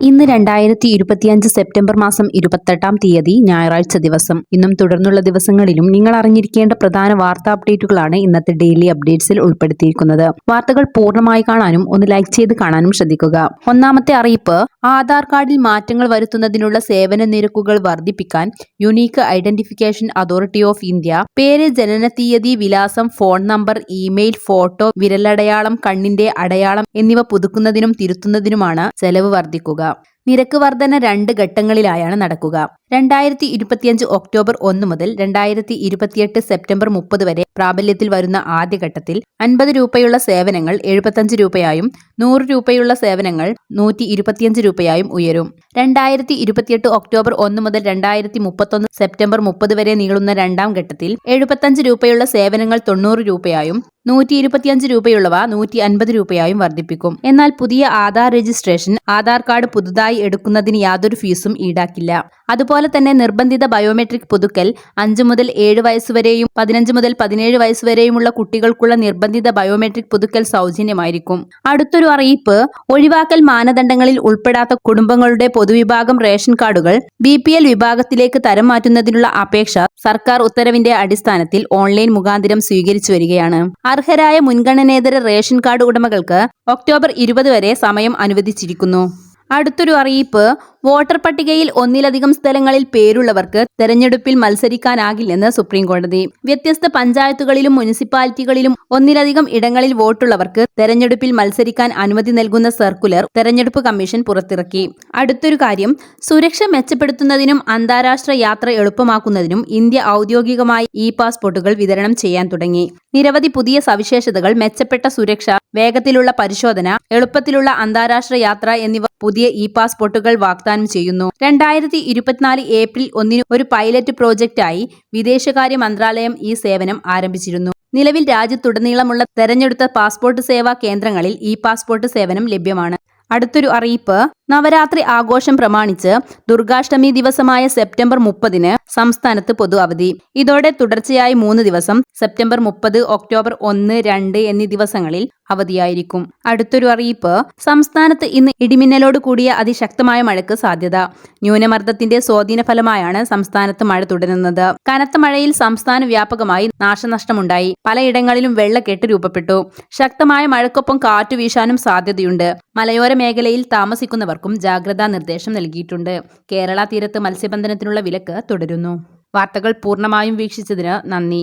ഇന്ന് രണ്ടായിരത്തി ഇരുപത്തിയഞ്ച് സെപ്റ്റംബർ മാസം ഇരുപത്തെട്ടാം തീയതി ഞായറാഴ്ച ദിവസം. ഇന്നും തുടർന്നുള്ള ദിവസങ്ങളിലും നിങ്ങൾ അറിഞ്ഞിരിക്കേണ്ട പ്രധാന വാർത്താ അപ്ഡേറ്റുകളാണ് ഇന്നത്തെ ഡെയിലി അപ്ഡേറ്റ്സിൽ ഉൾപ്പെടുത്തിയിരിക്കുന്നത്. വാർത്തകൾ പൂർണമായി കാണാനും ഒന്ന് ലൈക്ക് ചെയ്ത് കാണാനും ശ്രദ്ധിക്കുക. ഒന്നാമത്തെ അറിയിപ്പ് ആധാർ കാർഡിൽ മാറ്റങ്ങൾ വരുത്തുന്നതിനുള്ള സേവന നിരക്കുകൾ വർദ്ധിപ്പിക്കാൻ unique identification authority of India പേര് ജനനത്തീയതി വിലാസം ഫോൺ നമ്പർ ഇമെയിൽ ഫോട്ടോ വിരലടയാളം കണ്ണിന്റെ അടയാളം എന്നിവ പുതുക്കുന്നതിനും തിരുത്തുന്നതിനുമാണ് ചെലവ് വർദ്ധിക്കുക. up. നിരക്ക് വർധന രണ്ട് ഘട്ടങ്ങളിലായാണ് നടക്കുക. രണ്ടായിരത്തി ഇരുപത്തിയഞ്ച് ഒക്ടോബർ ഒന്ന് മുതൽ രണ്ടായിരത്തി ഇരുപത്തിയെട്ട് സെപ്റ്റംബർ മുപ്പത് വരെ പ്രാബല്യത്തിൽ വരുന്ന ആദ്യഘട്ടത്തിൽ അൻപത് രൂപയുള്ള സേവനങ്ങൾ എഴുപത്തഞ്ച് രൂപയായും നൂറ് രൂപയുള്ള സേവനങ്ങൾ നൂറ്റി ഇരുപത്തിയഞ്ച് രൂപയായും ഉയരും. രണ്ടായിരത്തി ഇരുപത്തിയെട്ട് ഒക്ടോബർ ഒന്ന് മുതൽ രണ്ടായിരത്തി മുപ്പത്തൊന്ന് സെപ്റ്റംബർ മുപ്പത് വരെ നീളുന്ന രണ്ടാം ഘട്ടത്തിൽ എഴുപത്തഞ്ച് രൂപയുള്ള സേവനങ്ങൾ തൊണ്ണൂറ് രൂപയായും നൂറ്റി ഇരുപത്തിയഞ്ച് രൂപയുള്ളവ നൂറ്റി അൻപത് രൂപയായും വർദ്ധിപ്പിക്കും. എന്നാൽ പുതിയ ആധാർ രജിസ്ട്രേഷൻ ആധാർ കാർഡ് പുതുതായി എടുക്കുന്നതിന് യാതൊരു ഫീസും ഈടാക്കില്ല. അതുപോലെ തന്നെ നിർബന്ധിത ബയോമെട്രിക് പുതുക്കൽ അഞ്ച് മുതൽ ഏഴ് വയസ്സുവരെയും പതിനഞ്ച് മുതൽ പതിനേഴ് വയസ്സുവരെയുമുള്ള കുട്ടികൾക്കുള്ള നിർബന്ധിത ബയോമെട്രിക് പുതുക്കൽ സൗജന്യമായിരിക്കും. അടുത്തൊരു അറിയിപ്പ് ഒഴിവാക്കൽ മാനദണ്ഡങ്ങളിൽ ഉൾപ്പെടാത്ത കുടുംബങ്ങളുടെ പൊതുവിഭാഗം റേഷൻ കാർഡുകൾ ബി വിഭാഗത്തിലേക്ക് തരം മാറ്റുന്നതിനുള്ള അപേക്ഷ സർക്കാർ ഉത്തരവിന്റെ അടിസ്ഥാനത്തിൽ ഓൺലൈൻ മുഖാന്തരം സ്വീകരിച്ചു വരികയാണ്. അർഹരായ മുൻഗണനേതര റേഷൻ കാർഡ് ഉടമകൾക്ക് ഒക്ടോബർ ഇരുപത് വരെ സമയം അനുവദിച്ചിരിക്കുന്നു. അടുത്തൊരു അറിയിപ്പ്. വോട്ടർ പട്ടികയിൽ ഒന്നിലധികം സ്ഥലങ്ങളിൽ പേരുള്ളവർക്ക് തെരഞ്ഞെടുപ്പിൽ മത്സരിക്കാനാകില്ലെന്ന് സുപ്രീം കോടതി വ്യത്യസ്ത പഞ്ചായത്തുകളിലും മുനിസിപ്പാലിറ്റികളിലും ഒന്നിലധികം ഇടങ്ങളിൽ വോട്ടുള്ളവർക്ക് തെരഞ്ഞെടുപ്പിൽ മത്സരിക്കാൻ അനുമതി നൽകുന്ന സർക്കുലർ തെരഞ്ഞെടുപ്പ് കമ്മീഷൻ പുറത്തിറക്കി. അടുത്തൊരു കാര്യം സുരക്ഷ മെച്ചപ്പെടുത്തുന്നതിനും അന്താരാഷ്ട്ര യാത്ര എളുപ്പമാക്കുന്നതിനും ഇന്ത്യ ഔദ്യോഗികമായി ഇ പാസ്പോർട്ടുകൾ വിതരണം ചെയ്യാൻ തുടങ്ങി. നിരവധി പുതിയ സവിശേഷതകൾ മെച്ചപ്പെട്ട സുരക്ഷ വേഗത്തിലുള്ള പരിശോധന എളുപ്പത്തിലുള്ള അന്താരാഷ്ട്ര യാത്ര എന്നിവ പുതിയ ഇ പാസ്പോർട്ടുകൾ വാഗ്ദാനം ചെയ്യുന്നു. രണ്ടായിരത്തി ഇരുപത്തിനാല് ഏപ്രിൽ ഒന്നിന് ഒരു പൈലറ്റ് പ്രോജക്റ്റായി വിദേശകാര്യ മന്ത്രാലയം ഈ സേവനം ആരംഭിച്ചിരുന്നു. നിലവിൽ രാജ്യത്തുടനീളമുള്ള തെരഞ്ഞെടുത്ത പാസ്പോർട്ട് സേവാ കേന്ദ്രങ്ങളിൽ ഇ പാസ്പോർട്ട് സേവനം ലഭ്യമാണ്. അടുത്തൊരു അറിയിപ്പ് നവരാത്രി ആഘോഷം പ്രമാണിച്ച് ദുർഗാഷ്ടമി ദിവസമായ സെപ്റ്റംബർ മുപ്പതിന് സംസ്ഥാനത്ത് പൊതു അവധി. ഇതോടെ തുടർച്ചയായി മൂന്ന് ദിവസം സെപ്റ്റംബർ മുപ്പത് ഒക്ടോബർ ഒന്ന് രണ്ട് എന്നീ ദിവസങ്ങളിൽ അവധിയായിരിക്കും. അടുത്തൊരു അറിയിപ്പ്. സംസ്ഥാനത്ത് ഇന്ന് ഇടിമിന്നലോട് കൂടിയ അതിശക്തമായ മഴയ്ക്ക് സാധ്യത. ന്യൂനമർദ്ദത്തിന്റെ സ്വാധീന ഫലമായാണ് സംസ്ഥാനത്ത് മഴ തുടരുന്നത്. കനത്ത മഴയിൽ സംസ്ഥാന വ്യാപകമായി നാശനഷ്ടമുണ്ടായി. പലയിടങ്ങളിലും വെള്ളക്കെട്ട് രൂപപ്പെട്ടു. ശക്തമായ മഴക്കൊപ്പം കാറ്റു വീശാനും സാധ്യതയുണ്ട്. മലയോര മേഖലയിൽ താമസിക്കുന്നവർക്കും ജാഗ്രതാ നിർദ്ദേശം നൽകിയിട്ടുണ്ട്. കേരള തീരത്ത് മത്സ്യബന്ധനത്തിനുള്ള വിലക്ക് തുടരുന്നു. വാർത്തകൾ പൂർണമായും വീക്ഷിച്ചതിന് നന്ദി.